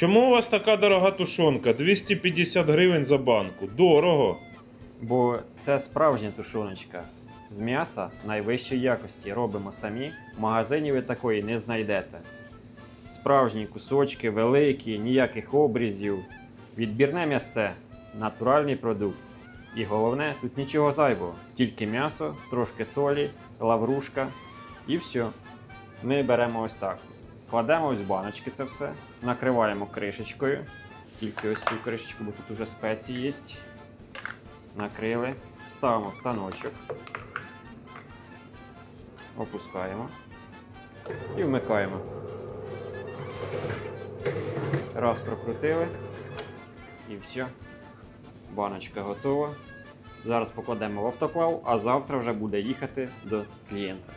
Чому у вас така дорога тушонка? 250 гривень за банку. Дорого. Бо це справжня тушоночка. З м'яса найвищої якості робимо самі. В магазині ви такої не знайдете. Справжні кусочки, великі, ніяких обрізів. Відбірне м'ясце натуральний продукт. І головне, тут нічого зайвого, тільки м'ясо, трошки солі, лаврушка і все. Ми беремо ось так. Кладемо ось баночки це все, накриваємо кришечкою. Тільки ось цю кришечку, бо тут уже спеції є. Накрили, ставимо в станочок, опускаємо і вмикаємо. Раз прокрутили і все. Баночка готова. Зараз покладемо в автоклав, а завтра вже буде їхати до клієнта.